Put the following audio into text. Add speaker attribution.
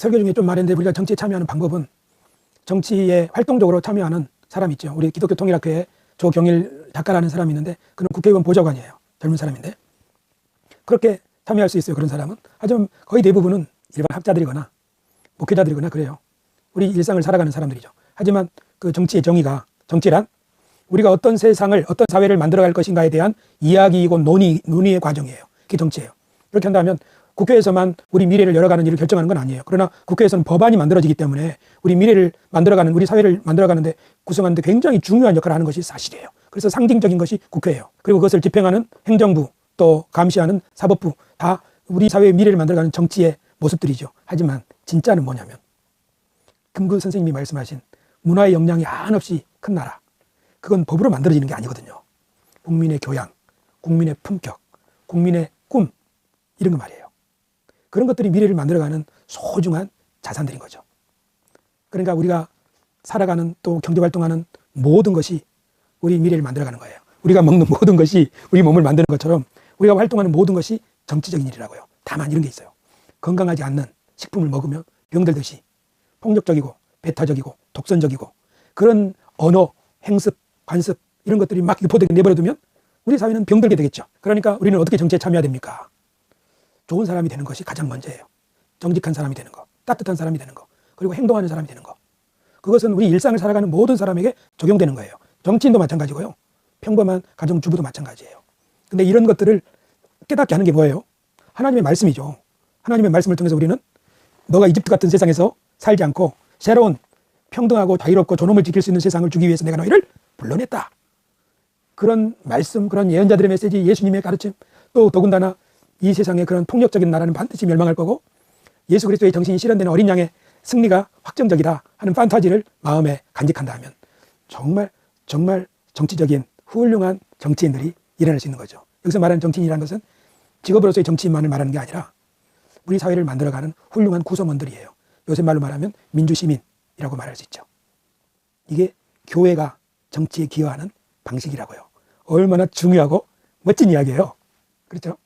Speaker 1: 설교 중에 좀 말했는데 우리가 정치에 참여하는 방법은 정치에 활동적으로 참여하는 사람 있죠. 우리 기독교 통일학회에 조경일 작가라는 사람이 있는데 그는 국회의원 보좌관이에요. 젊은 사람인데 그렇게 참여할 수 있어요. 그런 사람은 하지만 거의 대부분은 일반 학자들이거나 목회자들이거나 그래요. 우리 일상을 살아가는 사람들이죠. 하지만 그 정치의 정의가 정치란 우리가 어떤 세상을 어떤 사회를 만들어갈 것인가에 대한 이야기이고 논의 논의의 과정이에요. 그게 정치예요. 그렇게 한다면 국회에서만 우리 미래를 열어가는 일을 결정하는 건 아니에요. 그러나 국회에서는 법안이 만들어지기 때문에 우리 미래를 만들어가는 우리 사회를 만들어가는데 구성하는데 굉장히 중요한 역할을 하는 것이 사실이에요. 그래서 상징적인 것이 국회예요. 그리고 그것을 집행하는 행정부 또 감시하는 사법부 다 우리 사회의 미래를 만들어가는 정치의 모습들이죠. 하지만 진짜는 뭐냐면 금구 선생님이 말씀하신 문화의 역량이 한없이 큰 나라 그건 법으로 만들어지는 게 아니거든요. 국민의 교양, 국민의 품격, 국민의 꿈 이런 거 말이에요. 그런 것들이 미래를 만들어가는 소중한 자산들인 거죠. 그러니까 우리가 살아가는 또 경제 활동하는 모든 것이 우리 미래를 만들어가는 거예요. 우리가 먹는 모든 것이 우리 몸을 만드는 것처럼 우리가 활동하는 모든 것이 정치적인 일이라고요. 다만 이런 게 있어요. 건강하지 않는 식품을 먹으면 병들듯이 폭력적이고 배타적이고 독선적이고 그런 언어, 행습, 관습 이런 것들이 막 유포되게 내버려두면 우리 사회는 병들게 되겠죠. 그러니까 우리는 어떻게 정치에 참여해야 됩니까? 좋은 사람이 되는 것이 가장 먼저예요. 정직한 사람이 되는 거, 따뜻한 사람이 되는 거, 그리고 행동하는 사람이 되는 거. 그것은 우리 일상을 살아가는 모든 사람에게 적용되는 거예요. 정치인도 마찬가지고요. 평범한 가정주부도 마찬가지예요. 근데 이런 것들을 깨닫게 하는 게 뭐예요? 하나님의 말씀이죠. 하나님의 말씀을 통해서 우리는 너가 이집트 같은 세상에서 살지 않고 새로운 평등하고 자유롭고 존엄을 지킬 수 있는 세상을 주기 위해서 내가 너희를 불러냈다. 그런 말씀, 그런 예언자들의 메시지, 예수님의 가르침, 또 더군다나 이 세상의 그런 폭력적인 나라는 반드시 멸망할 거고 예수 그리스도의 정신이 실현되는 어린 양의 승리가 확정적이다 하는 판타지를 마음에 간직한다 하면 정말 정말 정치적인 훌륭한 정치인들이 일어날 수 있는 거죠. 여기서 말하는 정치인이라는 것은 직업으로서의 정치인만을 말하는 게 아니라 우리 사회를 만들어가는 훌륭한 구성원들이에요. 요새 말로 말하면 민주시민이라고 말할 수 있죠. 이게 교회가 정치에 기여하는 방식이라고요. 얼마나 중요하고 멋진 이야기예요. 그렇죠?